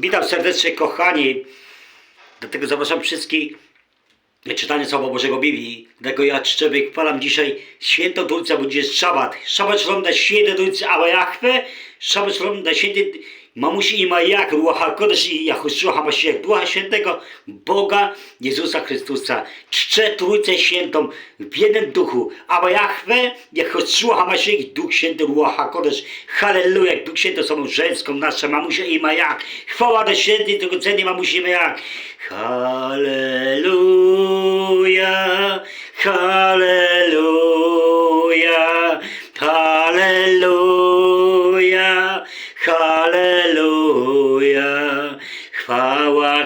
Witam serdecznie kochani. Dlatego zapraszam wszystkich czytanie Słowa Bożego Biblii. Dlatego ja czczę, wychwalam dzisiaj świętą Trójcę, bo dzisiaj jest szabat. Szabat szlom da święty Trójcy Aba Jahwe, szabat szlom da święty Mamusi i Majak, Ruacha Kodesh i Yahushua HaMashiach, Ducha Świętego, Boga Jezusa Chrystusa. Czczę Trójcę Świętą w jednym duchu. Aba Jahwe, Yahushua HaMashiach, Duch Święty, Ruacha Kodesh. Halleluja, Duch Święty są żeńską, nasza Mamusia i Majak. Chwała do świętej, drogocennej Mamusi i Majak. Halleluja, Halleluja, Halleluja,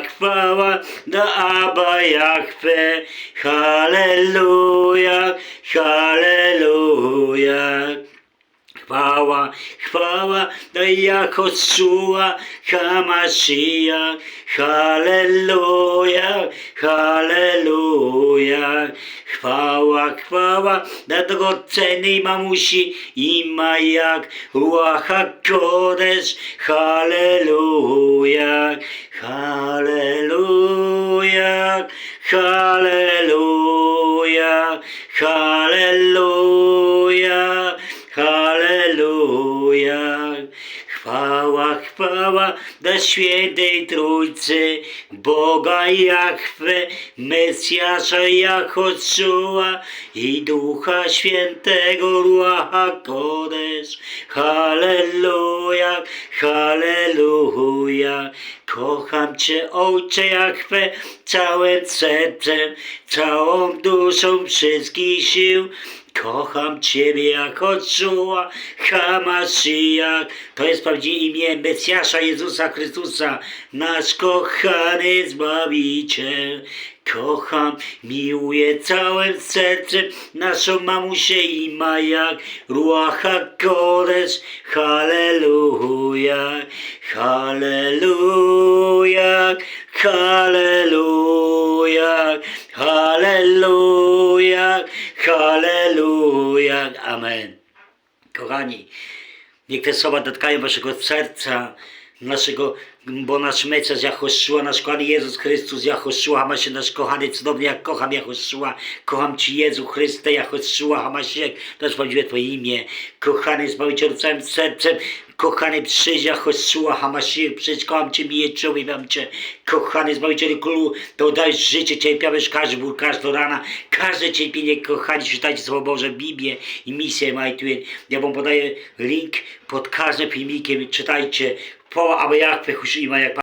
Chwała, chwała do Abba Jahwe. Halleluja, Halleluja. Chwała, do Jahoshua Hamashiach. Halleluja, halleluja. Chwała, chwała do drogocennej mamusi i majak. Ruacha Kodesh. Halleluja, halleluja, halleluja, halleluja. Chwała, do świętej Trójcy, Boga Jahwe, Mesjasza Jahoshua i Ducha Świętego Ruacha Kodesh. Halleluja, halleluja. Kocham Cię, Ojcze Jahwe, całym sercem, całą duszą wszystkich sił. Kocham Ciebie jak Odszuła, Hamashiach. To jest prawdziwe imię Mesjasza Jezusa Chrystusa, nasz kochany Zbawiciel. Kocham, miłuję całym sercem naszą mamusię i majak, Ruacha Kodesh, Halleluja, Halleluja, Halleluja, Halleluja, Amen. Kochani, niech te słowa dotkają waszego serca, naszego, bo nasz Mesjasz Jahoszua, nasz kochany Jezus Chrystus, Jahoszua, Hamasie, nasz kochany, cudowny, jak kocham Jahoszua, kocham Ci Jezu Chryste, Jahoszua, Hamasie, jest prawdziwe Twoje imię, kochany Zbawicielu całym sercem, kochany przyjdź Jahoszua, Hamasie, przyjdź, kocham Cię, miję uwielbiam Cię, kochany Zbawicielu Królu, to dajesz życie, cierpiałeś każdy ból, każda rana, każde cierpienie, kochani, czytajcie Słowo Boże, Biblię i misję Majtuin, ja Wam podaję link pod każdym filmikiem, czytajcie, po, aby jak, jak